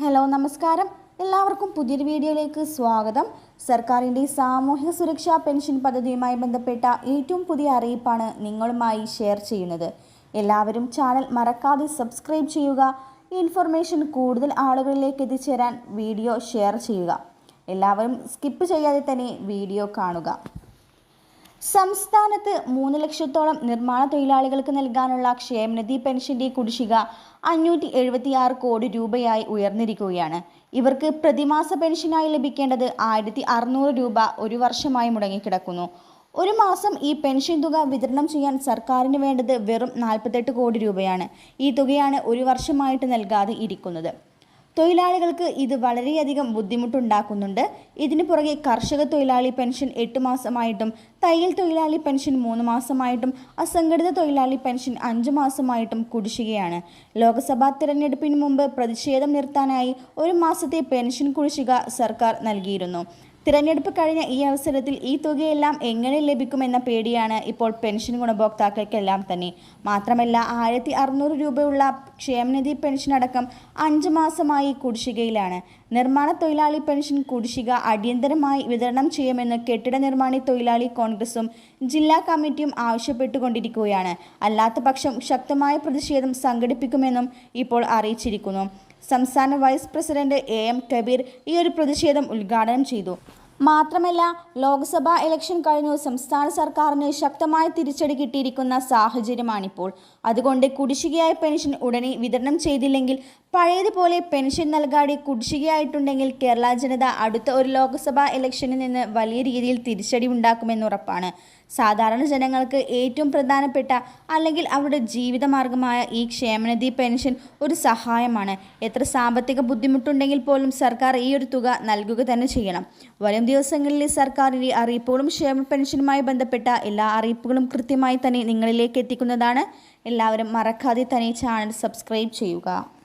Hello നമസ്കാരം. എല്ലാവർക്കും പുതിയൊരു വീഡിയോയിലേക്ക് സ്വാഗതം. സർക്കാരിന്റെ സാമൂഹ്യ സുരക്ഷാ പെൻഷൻ പദ്ധതിയുമായി ബന്ധപ്പെട്ട ഏറ്റവും പുതിയ അറിയിപ്പാണ് നിങ്ങളുമായി ഷെയർ ചെയ്യുന്നത്. എല്ലാവരും ചാനൽ മറക്കാതെ സബ്സ്ക്രൈബ് ചെയ്യുക ഇൻഫർമേഷൻ കൂടുതൽ ആളുകളിലേക്ക് എത്തിച്ചേരാൻ വീഡിയോ ഷെയർ ചെയ്യുക. എല്ലാവരും സ്കിപ്പ് ചെയ്യാതെ തന്നെ വീഡിയോ കാണുക. സംസ്ഥാനത്ത് മൂന്ന് ലക്ഷത്തോളം നിർമ്മാണ തൊഴിലാളികൾക്ക് നൽകാനുള്ള ക്ഷേമനിധി പെൻഷന്റെ കുടിശ്ശിക അഞ്ഞൂറ്റി എഴുപത്തിയാറ് കോടി രൂപയായി ഉയർന്നിരിക്കുകയാണ്. ഇവർക്ക് പ്രതിമാസ പെൻഷനായി ലഭിക്കേണ്ടത് ആയിരത്തി അറുന്നൂറ് രൂപ ഒരു വർഷമായി മുടങ്ങിക്കിടക്കുന്നു. ഒരു മാസം ഈ പെൻഷൻ തുക വിതരണം ചെയ്യാൻ സർക്കാരിന് വേണ്ടത് വെറും നാൽപ്പത്തെട്ട് കോടി രൂപയാണ്. ഈ തുകയാണ് ഒരു വർഷമായിട്ട് നൽകാതെ ഇരിക്കുന്നത്. തൊഴിലാളികൾക്ക് ഇത് വളരെയധികം ബുദ്ധിമുട്ടുണ്ടാക്കുന്നുണ്ട്. ഇതിനു പുറകെ കർഷക തൊഴിലാളി പെൻഷൻ എട്ട് മാസമായിട്ടും തയ്യൽ തൊഴിലാളി പെൻഷൻ മൂന്ന് മാസമായിട്ടും അസംഘടിത തൊഴിലാളി പെൻഷൻ അഞ്ച് മാസമായിട്ടും കുടിശ്ശികയാണ്. ലോക്സഭാ തിരഞ്ഞെടുപ്പിന് മുമ്പ് പ്രതിഷേധം നിർത്താനായി ഒരു മാസത്തെ പെൻഷൻ കുടിശ്ശിക സർക്കാർ നൽകിയിരുന്നു. തിരഞ്ഞെടുപ്പ് കഴിഞ്ഞ ഈ അവസരത്തിൽ ഈ തുകയെല്ലാം എങ്ങനെ ലഭിക്കുമെന്ന പേടിയാണ് ഇപ്പോൾ പെൻഷൻ ഗുണഭോക്താക്കൾക്കെല്ലാം തന്നെ. മാത്രമല്ല ആയിരത്തി അറുന്നൂറ് രൂപയുള്ള ക്ഷേമനിധി പെൻഷൻ അടക്കം അഞ്ച് മാസമായി കുടിശ്ശികയിലാണ്. നിർമ്മാണ തൊഴിലാളി പെൻഷൻ കുടിശ്ശിക അടിയന്തരമായി വിതരണം ചെയ്യുമെന്ന് കെട്ടിട നിർമ്മാണി തൊഴിലാളി കോൺഗ്രസും ജില്ലാ കമ്മിറ്റിയും ആവശ്യപ്പെട്ടുകൊണ്ടിരിക്കുകയാണ്. അല്ലാത്ത പക്ഷം ശക്തമായ പ്രതിഷേധം സംഘടിപ്പിക്കുമെന്നും ഇപ്പോൾ അറിയിച്ചിരിക്കുന്നു. സംസ്ഥാന vice president A M Kabeer ഈ ഒരു പ്രതിഷേധം ഉദ്ഘാടനം ചെയ്തു. മാത്രമല്ല ലോക്സഭാ ഇലക്ഷൻ കഴിഞ്ഞു. സംസ്ഥാന സർക്കാരിന് ശക്തമായ തിരിച്ചടി കിട്ടിയിരിക്കുന്ന സാഹചര്യമാണിപ്പോൾ. അതുകൊണ്ട് കുടിശ്ശികയായ പെൻഷൻ ഉടനെ വിതരണം ചെയ്തില്ലെങ്കിൽ പഴയതുപോലെ പെൻഷൻ നൽകാതെ കുടിശ്ശികയായിട്ടുണ്ടെങ്കിൽ കേരള ജനത അടുത്ത ഒരു ലോക്സഭാ ഇലക്ഷനിൽ നിന്ന് വലിയ രീതിയിൽ തിരിച്ചടി ഉണ്ടാക്കുമെന്ന് ഉറപ്പാണ്. സാധാരണ ജനങ്ങൾക്ക് ഏറ്റവും പ്രധാനപ്പെട്ട അല്ലെങ്കിൽ അവരുടെ ജീവിതമാർഗമായ ഈ ക്ഷേമനിധി പെൻഷൻ ഒരു സഹായമാണ്. എത്ര സാമ്പത്തിക ബുദ്ധിമുട്ടുണ്ടെങ്കിൽ പോലും സർക്കാർ ഈ ഒരു തുക നൽകുക തന്നെ ചെയ്യണം. വരും ദിവസങ്ങളിൽ സർക്കാരിന്റെ അറിയിപ്പുകളും ക്ഷേമ പെൻഷനുമായി ബന്ധപ്പെട്ട എല്ലാ അറിയിപ്പുകളും കൃത്യമായി തന്നെ നിങ്ങളിലേക്ക് എത്തിക്കുന്നതാണ്. എല്ലാവരും മറക്കാതെ തന്നെ ചാനൽ സബ്സ്ക്രൈബ് ചെയ്യുക.